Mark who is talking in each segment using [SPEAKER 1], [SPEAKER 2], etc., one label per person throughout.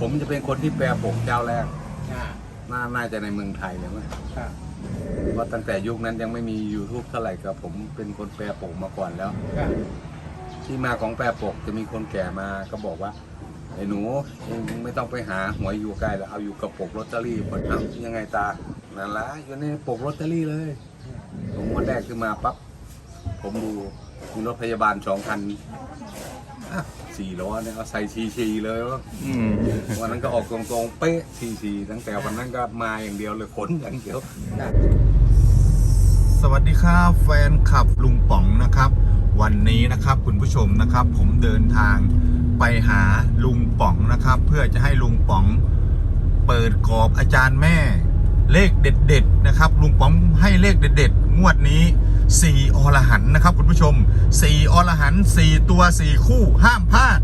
[SPEAKER 1] ผมจะเป็นคนที่แปลปกเจ้าแรก
[SPEAKER 2] อ่า
[SPEAKER 1] น่าน่าจะในเมืองไทยเลยมั้ง
[SPEAKER 2] ครับ
[SPEAKER 1] เพราะตั้งแต่ยุคนั้นยังไม่มี YouTube เท่าไหร่กับผมเป็นคนแปลปกมาก่อนแล้ว
[SPEAKER 2] ครับ
[SPEAKER 1] ที่มาของแปลปกจะมีคนแก่มาก็บอกว่าไอ้หนูเองไม่ต้องไปหาหวยอยู่ใกล้แล้วเอาอยู่กับปกลอตเตอรี่คนเอายังไงตานั่นละอยู่ในปกลอตเตอรี่เลย ผมวันแรกขึ้นมาปั๊บผมดูมีรถพยาบาลสองคันอะ สี่ล้อเนี่ยเอาใส่ชีชีเลยวะ
[SPEAKER 3] อืม
[SPEAKER 1] วันนั้นก็ออกตรงๆเป๊ะชีชีตั้งแต่วันนั้นก็มาอย่างเดียวเลยขนอย่างเดียว
[SPEAKER 2] ครับ
[SPEAKER 3] สวัสดีครับแฟนคลับลุงป๋องนะครับ วันนี้นะครับคุณผู้ชมนะครับ ผมเดินทางไปหาลุงป๋องนะครับ เพื่อจะให้ลุงป๋องเปิดกรอบอาจารย์แม่ เลขเด็ด ๆ นะครับ ลุงป๋องให้เลขเด็ด ๆ งวดนี้ 4 อรหันต์นะครับคุณผู้ชม 4 อรหันต์4ตัว 4 คู่ห้ามพลาด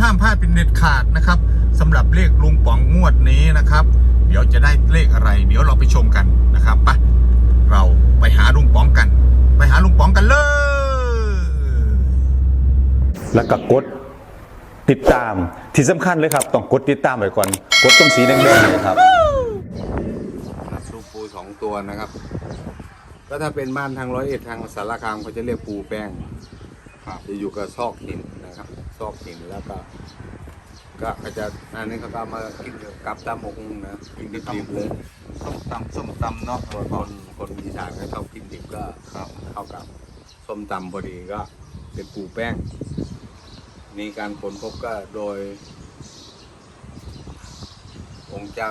[SPEAKER 3] ห้ามพลาดเป็นเด็ดขาดนะครับสำหรับเลขลุงป๋องงวดนี้นะครับ เดี๋ยวจะได้เลขอะไร เดี๋ยวเราไปชมกันนะครับไปเราไปหาลุงป๋องกัน ไปหาลุงป๋องกันเลย
[SPEAKER 4] แล้วก็กดติดตามที่สำคัญเลยครับ ต้องกดติดตามไว้ก่อนกดตรงสีแดงๆเนี่ยครับ
[SPEAKER 1] ลูกปูสองตัวนะครับ ก็ถ้าเป็นบ้านทางร้อยเอ็ดทางสารคามเขาจะเรียกปูแป้งจะอยู่กับซอกหินนะครับ ซอกหินแล้วก็ ก็เขาจะอันนี้เขาก็เอามากินกับตามกนะกินดิบๆเลย
[SPEAKER 3] ส้มตำส้มตำเนาะ
[SPEAKER 1] คนคนคนอีสานก็ชอบกินดิบก็
[SPEAKER 3] ครับ
[SPEAKER 1] เข้ากับส้มตำพอดีก็เป็นปูแป้งมีการค้นพบก็โดย องค์เจ้า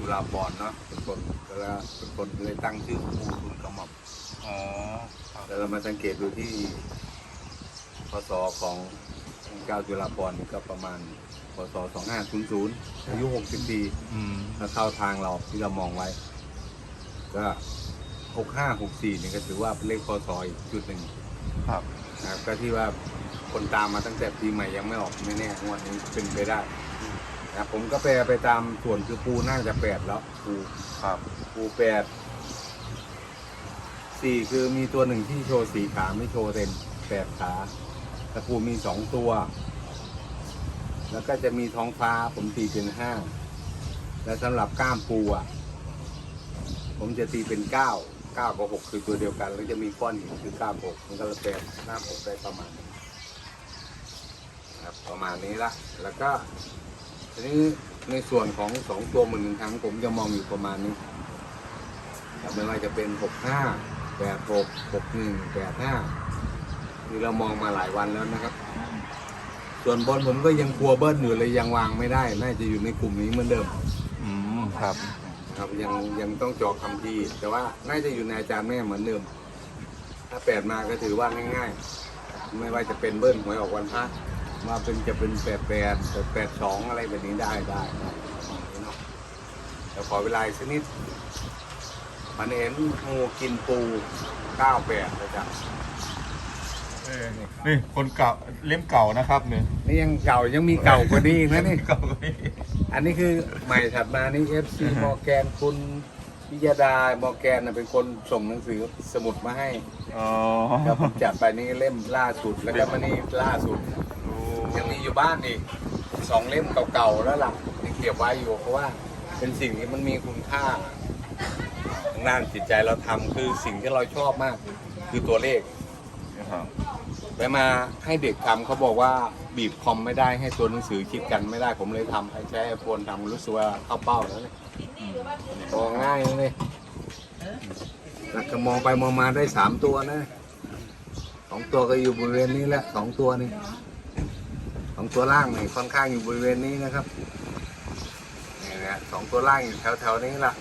[SPEAKER 1] จุฬาภรณ์เนาะเป็นคนแล้วเป็นคนเลยตั้งชื่อปูทุนกระหม่อม
[SPEAKER 3] อ๋อ
[SPEAKER 1] แล้วเรามาสังเกตดูที่พศขององค์เจ้าจุฬาภรณ์นี่ก็ประมาณพศ2500อายุ60ปี
[SPEAKER 3] อืม
[SPEAKER 1] ถ้าเข้าทางเราที่เรามองไว้ ก็หกห้าหกสี่นี่ก็ถือว่าเป็นเลขพศอีกจุดหนึ่ง
[SPEAKER 3] ครับ
[SPEAKER 1] นะครับก็ที่ว่าคนตามมาตั้งแต่ปีใหม่ยังไม่ออกไม่แน่งวดนี้เป็นไปได้นะ ครับผมก็แปลไปตามส่วนคือปูน่าจะแปดแล้วปู
[SPEAKER 3] ครับ
[SPEAKER 1] ปูแปดสี่คือมีตัวหนึ่งที่โชว์สีขาไม่โชว์เต็มแปดขาแต่ปูมีสองตัว แล้วก็จะมีท้องฟ้าผมตีเป็นห้าและสำหรับก้ามปูอะ ผมจะตีเป็นเก้าเก้ากับหกคือตัวเดียวกัน แล้วจะมีก้อนหินคือก้ามหกมันก็เลยแปลหน้าหกได้ประมาณนี้ครับประมาณนี้ละแล้วก็ ทีนี้ในส่วนของสองตัวหมื่นหนึ่งครั้งผมจะมองอยู่ประมาณนี้ครับไม่ว่าจะเป็นหกห้าแปดหกหกหนึ่งแปดห้านี่เรามองมาหลายวันแล้วนะครับ ส่วนบนผมก็ยังกลัวเบิ้ลอยู่เลยยังวางไม่ได้ น่าจะอยู่ในกลุ่มนี้เหมือนเดิม
[SPEAKER 3] อืมครับ
[SPEAKER 1] ครับยังยังต้องเจอคำพีร์แต่ว่าน่าจะอยู่ในอาจารย์แม่เหมือนเดิม ถ้าแปดมาก็ถือว่าง่าย ๆ ไม่ว่าจะเป็นเบิ้ลหวยออกวันพระ ว่าเป็นจะเป็นแปดแปดแปดสองอะไรแบบนี้ได้ได้ได้เนาะแต่ขอเวลาอีกสักนิด มันเห็นงูกินปูเก้าแปดเลยจ้ะ
[SPEAKER 3] นี่คนเก่าเล่มเก่านะครับเนี่ย
[SPEAKER 1] นี่ยังเก่ายังมีเก่ากว่านี้อีกนะนี่
[SPEAKER 3] เก่านี่
[SPEAKER 1] อันนี้คือใหม่ถัดมานี่ FC มอร์แกนคุณพิยดามอร์แกนน่ะเป็นคนส่งหนังสือสมุดมาให้
[SPEAKER 3] อ๋อ
[SPEAKER 1] แล้วผมจัดไปนี่เล่มล่าสุดแล้วก็มานี่ล่าสุด ยังมีอยู่บ้านอีกสองเล่มเก่าๆแล้วล่ะที่เก็บไว้อยู่เพราะว่าเป็นสิ่งที่มันมีคุณค่าทางด้านจิตใจเราทำคือสิ่งที่เราชอบมาก คือตัวเลข
[SPEAKER 3] ครับ
[SPEAKER 1] ไปมาให้เด็กทำเขาบอกว่าบีบคอมไม่ได้ให้ตัวหนังสือคิดกันไม่ได้ผมเลยทำให้ใช้ไอโฟนทำรู้สึกว่าเข้าเป้าแล้วเนี่ยมองง่ายเลยแล้วก็มองไปมองมาได้สามตัวนะสองตัวก็อยู่บริเวณนี้แหละสองตัวนี่ สองตัวล่างนี่ค่อนข้างอยู่บริเวณนี้นะครับนี่นะสองตัวล่างอยู่แถวๆนี้ละ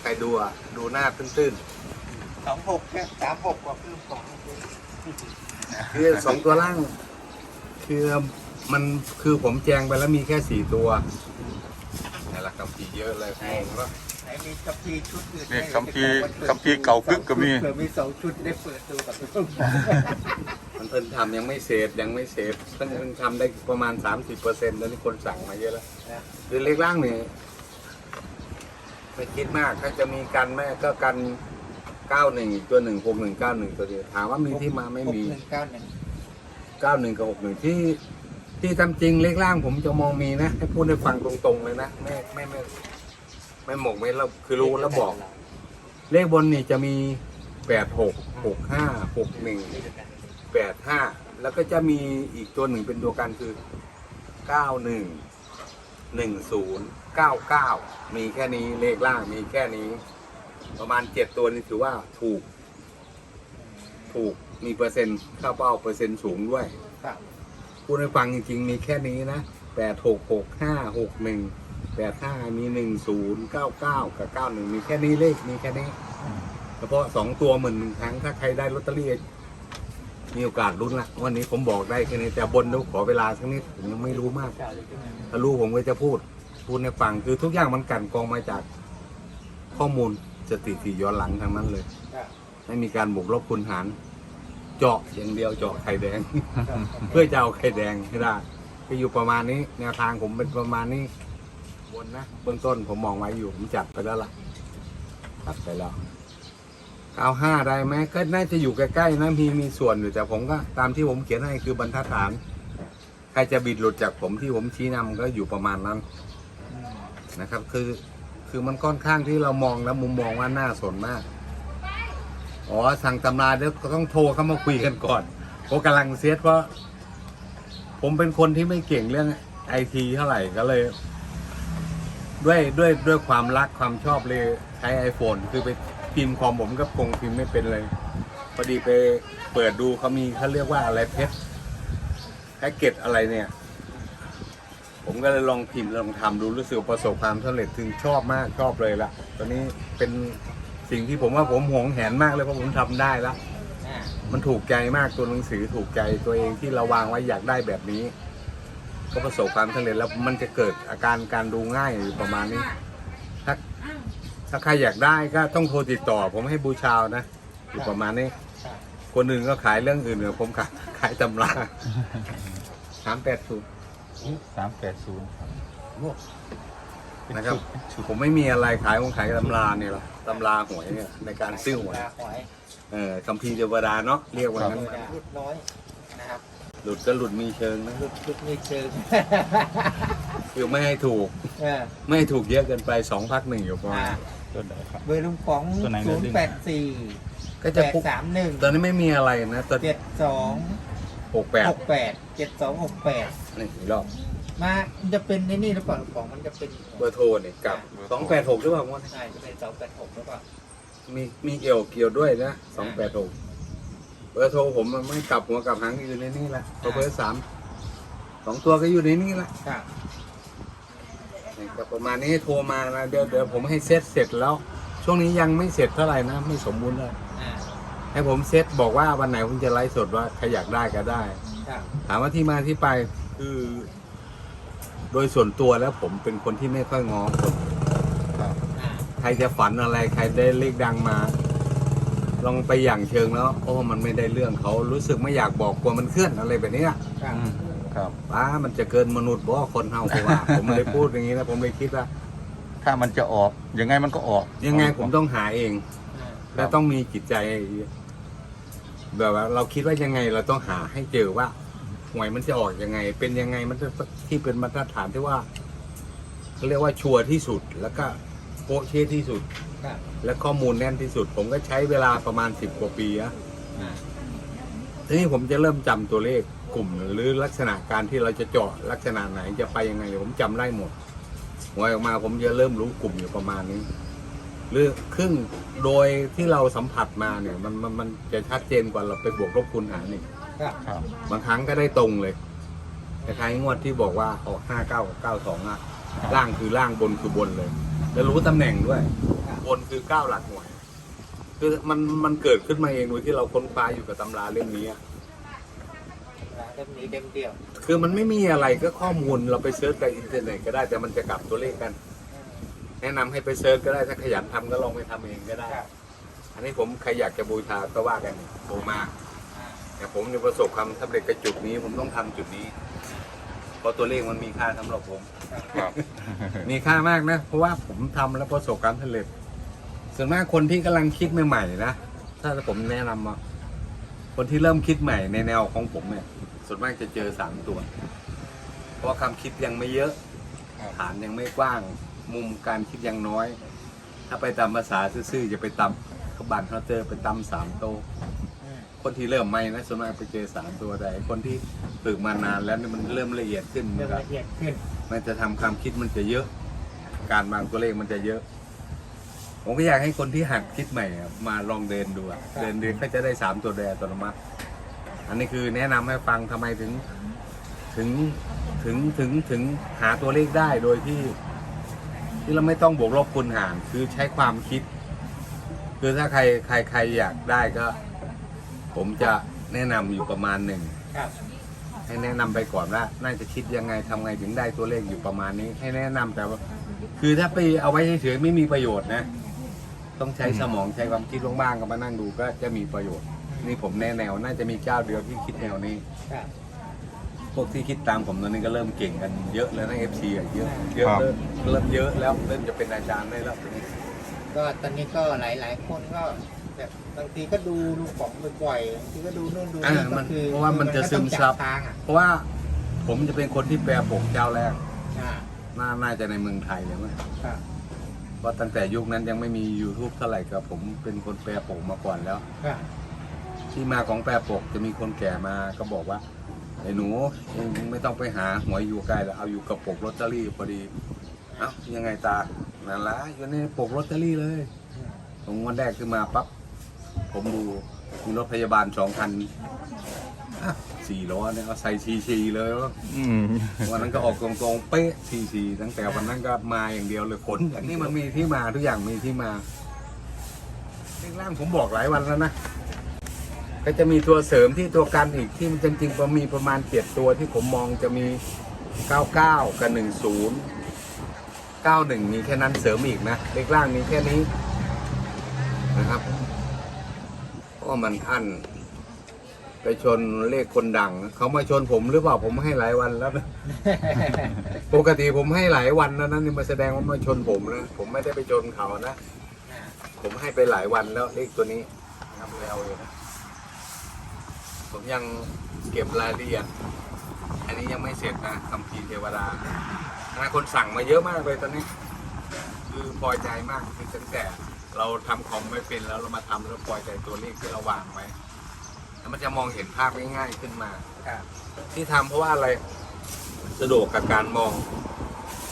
[SPEAKER 1] ใครดูอะดูหน้าตื้นๆ
[SPEAKER 2] สองหกเนี่ยสามหกกว่าคือสอง
[SPEAKER 1] คือสองตัวล่าง คือมันคือผมแจงไปแล้วมีแค่สี่ตัวนี่แหละครับผีเยอะเลยงงแล้ว
[SPEAKER 2] ไหนมีคัมภีร์ชุดอื่น
[SPEAKER 3] นี่คัมภีร์คัมภีร์เก่ากึกก็มี
[SPEAKER 2] เผื่อมีสองชุดได้เปิดดูกับทุก
[SPEAKER 1] มัน เพิ่นทำยังไม่เสร็จยังไม่เสร็จเพิ่งเพิ่งทำได้ประมาณ 30เปอร์เซ็นต์แล้วนี่คนสั่งมาเยอะแล้วคือเล็กล่างเนี่ยไม่คิดมากถ้าจะมีกันแม่ก็กันเก้าหนึ่งตัวหนึ่งหกหนึ่งเก้าหนึ่งตัวเดียวถามว่ามีที่มาไม่มี
[SPEAKER 2] หนึ่งเก้าหนึ่ง
[SPEAKER 1] เก้าหนึ่งกับหกหนึ่งที่ ที่ทำจริงเลขล่างผมจะมองมีนะ ให้พูดให้ฟังตรงๆเลยนะไม่ไม่ไม่ไม่หมกไม่แล้วคือรู้แล้วบอก เลขบนนี่จะมีแปดหกหกห้าหกหนึ่ง แปดห้าแล้วก็จะมีอีกตัวหนึ่งเป็นตัวกันคือเก้าหนึ่งหนึ่งศูนย์เก้าเก้ามีแค่นี้เลขล่างมีแค่นี้ ประมาณเจ็ดตัวนี่ถือว่าถูก ถูกมีเปอร์เซ็นต์เข้าเป้าเปอร์เซ็นต์สูงด้วย
[SPEAKER 2] ครับ
[SPEAKER 1] พูดให้ฟังจริง ๆ มีแค่นี้นะแปดหกหกห้าหกหนึ่งแปดห้ามีหนึ่งศูนย์เก้าเก้ากับเก้าหนึ่งมีแค่นี้เลขมีแค่นี้ เฉพาะสองตัวเหมือนหนึ่งครั้งถ้าใครได้ลอตเตอรี่ มีโอกาสลุ้นละวันนี้ผมบอกได้แค่นี้แต่บนเดี๋ยวขอเวลาสักนิดผมยังไม่รู้มากถ้ารู้ผมก็จะพูด พูดในฟังคือทุกอย่างมันกันกองมาจากข้อมูลสถิติย้อนหลังทางนั้นเลยไม่มีการบวกลบคูณหารเจาะอย่างเดียวเจาะไข่แดง เพื่อจะเอาไข่แดงให้ได้ก็อยู่ประมาณนี้ แนวทางผมเป็นประมาณนี้บนนะเบื้องต้นผมมองไว้อยู่ผมจัดไปแล้วล่ะตัดไปแล้ว เอาห้าได้ไหมก็น่าจะอยู่ใกล้ๆนะมีมีส่วนอยู่แต่ผมก็ตามที่ผมเขียนให้คือบรรทัดฐาน ใครจะบิดหลุดจากผมที่ผมชี้นำก็อยู่ประมาณนั้นนะครับ คือคือมันค่อนข้างที่เรามองแล้วมุมมองว่าน่าสนมากอ๋อสั่งตำราเดี๋ยวต้องโทรเข้ามาคุยกันก่อนผมกำลังเซตเพราะผมเป็นคนที่ไม่เก่งเรื่องไอทีเท่าไหร่ก็เลย ด้วยด้วยด้วยความรักความชอบเลยใช้ iPhone คือไป พิมพ์คอมผมก็คงพิมพ์ไม่เป็นเลย พอดีไปเปิดดูเขามีเขาเรียกว่าอะไรเพชรแพ็กเกจอะไรเนี่ย ผมก็เลยลองพิมพ์ลองทำดูรู้สึกประสบความสำเร็จถึงชอบมากชอบเลยละตอนนี้เป็นสิ่งที่ผมว่าผมหวงแหนมากเลยเพราะผมทำได้ล้ว
[SPEAKER 2] อ่า
[SPEAKER 1] มันถูกใจมากตัวหนังสือถูกใจตัวเองที่เราวางไว้อยากได้แบบนี้ ก็ประสบความสำเร็จแล้วมันจะเกิดอาการการดูง่ายอยู่ประมาณนี้ ถ้าใครอยากได้ก็ต้องโทรติดต่อ ผมให้บูชานะอยู่ประมาณนี้
[SPEAKER 2] ครับ
[SPEAKER 1] คนอื่นก็ขายเรื่องอื่นเนอะผมขายขายตำราสามแปดศูนย์
[SPEAKER 3] สามแปดศูนย์
[SPEAKER 1] นะครับผมไม่มีอะไรขายผมขายตำราเนี่ยหรอกตำราหวยเนี่ยในการซื้อหวย
[SPEAKER 2] หวย
[SPEAKER 1] เออคัมภีร์เทวดาเนาะเรียกว่างั้น
[SPEAKER 2] รุดน้อยนะครับ
[SPEAKER 1] หลุดก็หลุดมีเชิงนะ
[SPEAKER 2] รุดรุดมีเชิง
[SPEAKER 1] คือไม่ให้ถูก
[SPEAKER 2] เออ
[SPEAKER 1] ไม่ให้ถูกเยอะเกินไปสองพักหนึ่งอยู่ประมา
[SPEAKER 2] อ่า
[SPEAKER 1] ณ
[SPEAKER 3] ต้นไหนครับ
[SPEAKER 2] เบอร์ลุงป๋อง
[SPEAKER 3] ตัวไหน
[SPEAKER 2] ศู
[SPEAKER 3] นะ
[SPEAKER 2] น
[SPEAKER 3] ดึ
[SPEAKER 2] ย์
[SPEAKER 3] ง
[SPEAKER 2] แปดสี่
[SPEAKER 1] ก็
[SPEAKER 2] แป
[SPEAKER 1] จะ
[SPEAKER 2] ด
[SPEAKER 1] ปุ๊บ
[SPEAKER 2] สามหนึ่ง
[SPEAKER 1] ตอนนี้ไม่มีอะไรนะตอน
[SPEAKER 2] เจ็ดสอง
[SPEAKER 1] หกแปด
[SPEAKER 2] หกแปดเจ็ดสองหกแปด
[SPEAKER 1] นี่อีกรอบ
[SPEAKER 2] มามันจะเป็นในนี่หรือเปล่าลุงป๋องมันจะเป็น
[SPEAKER 1] เบอร์โทรเนี่ยกับสองแปดหกหรือเปล่างวด
[SPEAKER 2] ใช่จะเป็นสองแปดหกหรือเปล่า
[SPEAKER 1] มีมีเกี่ยวเกี่ยวด้วยนะสองแปดหกเบอร์โทรผมมันไม่กลับหัวกลับหางอยู่ในนี่แหละตัวเบอร์สามสองตัวก็อยู่ในนี่แหละ
[SPEAKER 2] ครับ
[SPEAKER 1] นี่ก็ประมาณนี้โทรมานะเดี๋ยวเดี๋ยวผมให้เซตเสร็จแล้ว ช่วงนี้ยังไม่เสร็จเท่าไหร่นะไม่สมบูรณ์เลย
[SPEAKER 2] อ่า
[SPEAKER 1] ให้ผมเซตบอกว่าวันไหนผมจะไลฟ์สดว่าใครอยากได้ก็ได้
[SPEAKER 2] ครับ
[SPEAKER 1] ถามว่าที่มาที่ไปคือ โดยส่วนตัวแล้วผมเป็นคนที่ไม่ค่อยง้อคน
[SPEAKER 2] อ่า
[SPEAKER 1] ใครจะฝันอะไรใครได้เลขดังมา ลองไปอย่างเชิงแล้ว โอ้มันไม่ได้เรื่องเขารู้สึกไม่อยากบอกกลัวมันเคลื่อนอะไรแบบเนี้ย
[SPEAKER 2] ครับ
[SPEAKER 3] ครับ
[SPEAKER 1] ป้ามันจะเกินมนุษย์บ่คนเฮาเพราะว่า ผมเลยพูดอย่างนี้นะผมเลยคิดว่า
[SPEAKER 3] ถ้ามันจะออกยังไงมันก็ออก
[SPEAKER 1] ยังไงผมต้องหาเอง
[SPEAKER 2] อ่า
[SPEAKER 1] และต้องมีจิตใจ แบบว่า เราคิดว่ายังไงเราต้องหาให้เจอว่าหวยมันจะออกยังไง เป็นยังไงมันจะที่เป็นมาตรฐานที่ว่าเขาเรียกว่าชัวร์ที่สุด แล้วก็โปะเช่ที่สุด
[SPEAKER 2] ครับ
[SPEAKER 1] และข้อมูลแน่นที่สุด ผมก็ใช้เวลาประมาณสิบกว่าปีอะ
[SPEAKER 2] อ่า
[SPEAKER 1] ทีนี้ผมจะเริ่มจำตัวเลข กลุ่ม หรือลักษณะการที่เราจะเจาะลักษณะไหนจะไปยังไงผมจำได้หมดหวยออกมาผมจะเริ่มรู้กลุ่มอยู่ประมาณนี้ หรือครึ่งโดยที่เราสัมผัสมาเนี่ยมันมันมันจะชัดเจนกว่าเราไปบวกลบคูณหารนี่
[SPEAKER 2] ครับ
[SPEAKER 3] ครับ
[SPEAKER 1] บางครั้งก็ได้ตรงเลยคล้ายๆงวดที่บอกว่าออกห้าเก้ากับเก้าสองอะล่างคือล่างบนคือบนเลย แล้วรู้ตำแหน่งด้วย บนคือเก้าหลักหน่วย คือมันมันเกิดขึ้นมาเองโดยที่เราค้นคว้าอยู่กับตำราเล่มนี้ อะ
[SPEAKER 2] เล่มนี้เล่มเดียว
[SPEAKER 1] คือมันไม่มีอะไรก็ข้อมูลเราไปเซิร์ชกับอินเทอร์เน็ตก็ได้แต่มันจะกลับตัวเลขกัน แนะนำให้ไปเซิร์ชก็ได้ถ้าขยันทำก็ลองไปทำเองก็ได้
[SPEAKER 2] ครับ
[SPEAKER 1] อันนี้ผมใครอยากจะบูชาก็ว่ากันโทรมาแต่ผมในประสบความสำเร็จกับจุดนี้ผมต้องทำจุดนี้ เพราะตัวเลขมันมีค่าสำหรับผม
[SPEAKER 3] ครับ
[SPEAKER 1] มีค่ามากนะ เพราะว่าผมทำแล้วประสบความสำเร็จ ส่วนมากคนที่กำลังคิดใหม่ๆนะ ถ้าผมแนะนำอะ คนที่เริ่มคิดใหม่ในแนวของผมเนี่ยส่วนมากจะเจอสามตัวราะว่าความคิดยังไม่เยอะฐานยังไม่กว้างมุมการคิดยังน้อย ถ้าไปตามภาษาซื่อๆจะไปตำเขาบันเขาเจอไปตำสามโตะ
[SPEAKER 2] อืม
[SPEAKER 1] คนที่เริ่มไม่นะส่วนมากไปเจอสามตัวแต่ไอ้คนที่ฝึกมานานแล้วเนี่ยมันเริ่มละเอียดขึ้น
[SPEAKER 2] เริ่
[SPEAKER 1] นะ
[SPEAKER 2] ม
[SPEAKER 1] ครับ
[SPEAKER 2] ละเอียดขึ้น
[SPEAKER 1] มันจะทำความคิดมันจะเยอะ การวางตัวเลขมันจะเยอะ ผมก็อยากให้คนที่หัดคิดใหม่อะมาลองเดินดูอะ
[SPEAKER 2] ครับ
[SPEAKER 1] เดินเดินก็จะได้สามตัวแดอัตโนมัติ อันนี้คือแนะนำให้ฟังทำไมถึงถึงถึงถึงถึงหาตัวเลขได้โดยที่ ที่เราไม่ต้องบวกลบคูณหารคือใช้ความคิด คือถ้าใครใครใครอยากได้ก็ ผมจะแนะนำอยู่ประมาณหนึ่ง
[SPEAKER 2] ครับ
[SPEAKER 1] ให้แนะนำไปก่อนว่าน่าจะคิดยังไงทำไงถึงได้ตัวเลขอยู่ประมาณนี้ ให้แนะนำแต่ว่าคือถ้าไปเอาไว้เฉยๆไม่มีประโยชน์นะ ต้องใช้สมองใช้ความคิดบ้างๆก็มานั่งดูก็จะมีประโยชน์ นี่ผมแนะแนวน่าจะมีเจ้าเดียวที่คิดแนวนี้
[SPEAKER 2] ครับ
[SPEAKER 1] พวกที่คิดตามผมตอนนี้ก็เริ่มเก่งกันเยอะแล้วนะเอฟซีเยอะเยอะ
[SPEAKER 3] ครับ
[SPEAKER 1] เริ่มเริ่มเยอะแล้วเริ่มจะเป็นอาจารย์ได้แล้วทีนี้
[SPEAKER 2] ก็ตอนนี้ก็หลายๆคนก็แบบบางทีก็ดูลูกของบ่อยๆบางทีก็ดูนู่นดู
[SPEAKER 1] อ่า
[SPEAKER 2] นี่ก็
[SPEAKER 1] มัน
[SPEAKER 2] คือ
[SPEAKER 1] เพราะว่ามันจะ
[SPEAKER 2] ก็
[SPEAKER 1] ซึ
[SPEAKER 2] ต้อง
[SPEAKER 1] ม
[SPEAKER 2] จั
[SPEAKER 1] ซับ
[SPEAKER 2] ทางอะ
[SPEAKER 1] เพราะว่าผมจะเป็นคนที่แปลปกเจ้าแรก
[SPEAKER 2] อ่า
[SPEAKER 1] น่าน่าจะในเมืองไทยเลยมั้ง
[SPEAKER 2] ครับ
[SPEAKER 1] เพ ราะตั้งแต่ยุคนั้นยังไม่มี YouTube เท่าไหร่กับผมเป็นคนแปลปกมาก่อนแล้ว
[SPEAKER 2] ครับ
[SPEAKER 1] ที่มาของแปรปกจะมีคนแก่มาก็บอกว่าไอ้หนูเองไม่ต้องไปหาหวยอยู่ไกลแล้วเอาอยู่กับปกลอตเตอรี่พอดีเอ้ายังไงตานั่นละอยู่ในปกลอตเตอรี่เลย
[SPEAKER 2] อืม
[SPEAKER 1] ผมวันแรกขึ้นมาปั๊บผมดูมีรถพยาบาลสองคันอะ สี่ล้อเนี่ยเอาใส่ชีชีเลยวะ
[SPEAKER 4] อืม
[SPEAKER 1] วันนั้นก็ออกตรงๆเป๊ะชีชีตั้งแต่วันนั้นก็มาอย่างเดียวเลยขนอย่างนี้มันมีที่มาทุกอย่างมีที่มาเรื่องล่างผมบอกหลายวันแล้วนะก็จะมีตัวเสริมที่ตัวกันอีกที่มันจริงๆก็มีประมาณเจ็ดตัวที่ผมมองจะมี 99 กับ 10 91 มีแค่นั้นเสริมอีกนะเลขล่างมีแค่นี้นะครับเพราะว่ามันอัน ไปชนเลขคนดัง เขามาชนผมหรือเปล่าผมให้หลายวันแล้วนะ ปกติผมให้หลายวันแล้วนะนี่มาแสดงว่ามาชนผมนะผมไม่ได้ไปชนเขานะ
[SPEAKER 2] อ่า
[SPEAKER 1] ผมให้ไปหลายวันแล้วเลขตัวนี้นะครับแล้วเลยนะผมยังเก็บรายละเอียด อันนี้ยังไม่เสร็จนะคำพีร์เทวดานะคนสั่งมาเยอะมากเลยตอนนี้ คือพอใจมากคือตั้งแต่เราทำคอมไม่เป็นแล้วเรามาทำแล้วพอใจตัวเลขที่เราวางไว้ แล้วมันจะมองเห็นภาพง่ายๆขึ้นมา
[SPEAKER 2] ครับ
[SPEAKER 1] ที่ทำเพราะว่าอะไร สะดวกกับการมอง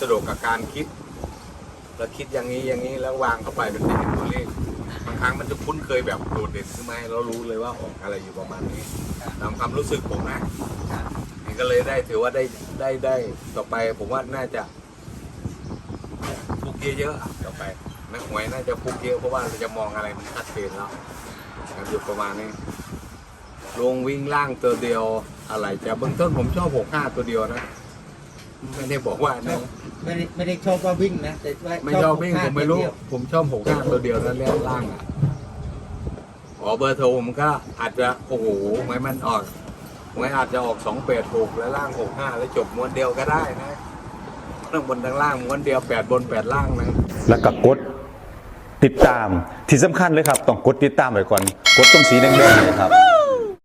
[SPEAKER 1] สะดวกกับการคิดเราคิดอย่างนี้อย่างนี้แล้ววางเข้าไปมันจะเห็นตัวเลขบางครั้งมันจะคุ้นเคยแบบโดดเด่นขึ้นมาให้เรารู้เลยว่าออกอะไรอยู่ประมาณนี้ตามความรู้สึกผมนะนี่ก็เลยได้ถือว่าได้ได้ได้ต่อไป ผมว่าน่าจะฟุกเยอะๆอะต่อไปนักหวยน่าจะฟุกเยอะเพราะว่าเราจะมองอะไรมันชัดเจนแล้วกันอยู่ประมาณนี้ ลงวิ่งล่างตัวเดียวอะไรจะเบื้องต้นผมชอบหกห้าตัวเดียวนะ ไม่ได้บอกว่านะ
[SPEAKER 2] ไม่ได้ไม่ได้ชอบว่าวิ่งนะแต่ว่า
[SPEAKER 1] ไม่ชอบวิ่ง
[SPEAKER 2] พลา
[SPEAKER 1] ผ
[SPEAKER 2] ด
[SPEAKER 1] มไม่รู้
[SPEAKER 2] เดียว
[SPEAKER 1] ผมชอบหกห้าตัวเดียวนั่นแหละล่างอะอ๋อเบอร์โทรผมก็อาจจะโอ้โหหวยมันออกหวยอาจจะออกสองแปดหกแล้วล่างหกห้าแล้วจบม้วนเดียวก็ได้นะทั้งบนทั้งล่างม้วนเดียวแปดบนแปดล่างนะ
[SPEAKER 4] แล้วก็กดติดตามที่สำคัญเลยครับ ต้องกดติดตามไว้ก่อน กดตรงสีแดงๆเนยครับ